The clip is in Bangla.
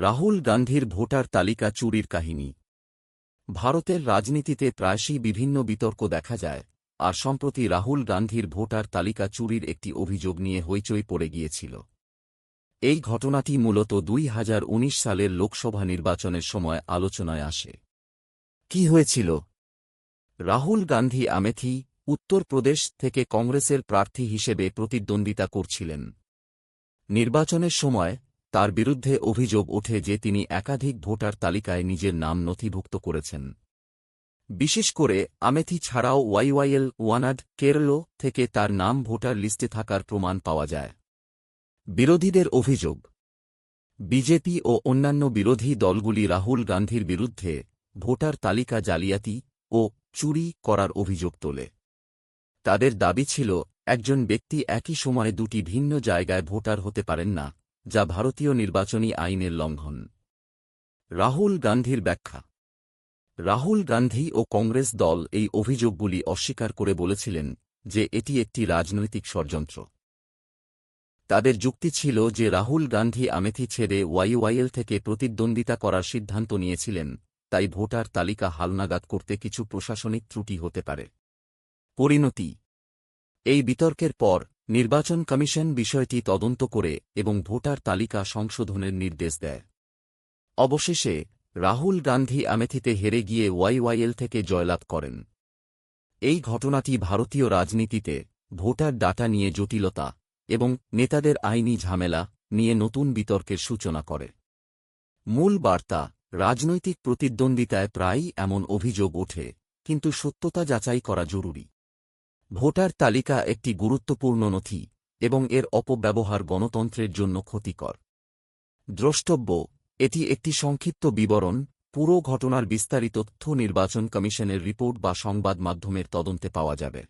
রাহুল গান্ধীর ভোটার তালিকা চুরির কাহিনী। ভারতের রাজনীতিতে প্রায়শই বিভিন্ন বিতর্ক দেখা যায়, আর সম্প্রতি রাহুল গান্ধীর ভোটার তালিকা চুরির একটি অভিযোগ নিয়ে হইচই পড়ে গিয়েছিল। এই ঘটনাটি মূলত দুই হাজার উনিশ সালের লোকসভা নির্বাচনের সময় আলোচনায় আসে। কি হয়েছিল? রাহুল গান্ধী আমেথি উত্তরপ্রদেশ থেকে কংগ্রেসের প্রার্থী হিসেবে প্রতিদ্বন্দ্বিতা করছিলেন। নির্বাচনের সময় তার বিরুদ্ধে অভিযোগ ওঠে যে তিনি একাধিক ভোটার তালিকায় নিজের নাম নথিভুক্ত করেছেন। বিশেষ করে, আমেথি ছাড়াও ওয়াইওয়াইএল, ওয়ানাড, কেরল থেকে তার নাম ভোটার লিস্টে থাকার প্রমাণ পাওয়া যায়। বিরোধীদের অভিযোগ। বিজেপি ও অন্যান্য বিরোধী দলগুলি রাহুল গান্ধীর বিরুদ্ধে ভোটার তালিকা জালিয়াতি ও চুরি করার অভিযোগ তোলে। তাদের দাবি ছিল, একজন ব্যক্তি একই সময়ে দুটি ভিন্ন জায়গায় ভোটার হতে পারেন না। যা ভারতীয় নির্বাচনী আইনের লঙ্ঘন। রাহুল গান্ধীর ব্যাখ্যা। রাহুল গান্ধী ও কংগ্রেস দল এই অভিযোগগুলি অস্বীকার করে বলেছিলেন যে এটি একটি রাজনৈতিক ষড়যন্ত্র। তাদের যুক্তি ছিল যে রাহুল গান্ধী আমেথি ছেড়ে ওয়াইওয়াইএল থেকে প্রতিদ্বন্দ্বিতা করার সিদ্ধান্ত নিয়েছিলেন, তাই ভোটার তালিকা হালনাগাদ করতে কিছু প্রশাসনিক ত্রুটি হতে পারে। পরিণতি। এই বিতর্কের পর নির্বাচন কমিশন বিষয়টি তদন্ত করে এবং ভোটার তালিকা সংশোধনের নির্দেশ দেয়। অবশেষে, রাহুল গান্ধী আমেথিতে হেরে গিয়ে ওয়াইওয়াইএল থেকে জয়লাভ করেন। এই ঘটনাটি ভারতীয় রাজনীতিতে ভোটার ডাটা নিয়ে জটিলতা এবং নেতাদের আইনি ঝামেলা নিয়ে নতুন বিতর্কের সূচনা করে। মূল বার্তা, রাজনৈতিক প্রতিদ্বন্দ্বিতায় প্রায়ই এমন অভিযোগ ওঠে, কিন্তু সত্যতা যাচাই করা জরুরি। ভোটার তালিকা একটি গুরুত্বপূর্ণ নথি এবং এর অপব্যবহার গণতন্ত্রের জন্য ক্ষতিকর। দ্রষ্টব্য, এটি একটি সংক্ষিপ্ত বিবরণ, পুরো ঘটনার বিস্তারিত তথ্য নির্বাচন কমিশনের রিপোর্ট বা সংবাদ মাধ্যমের তদন্তে পাওয়া যাবে।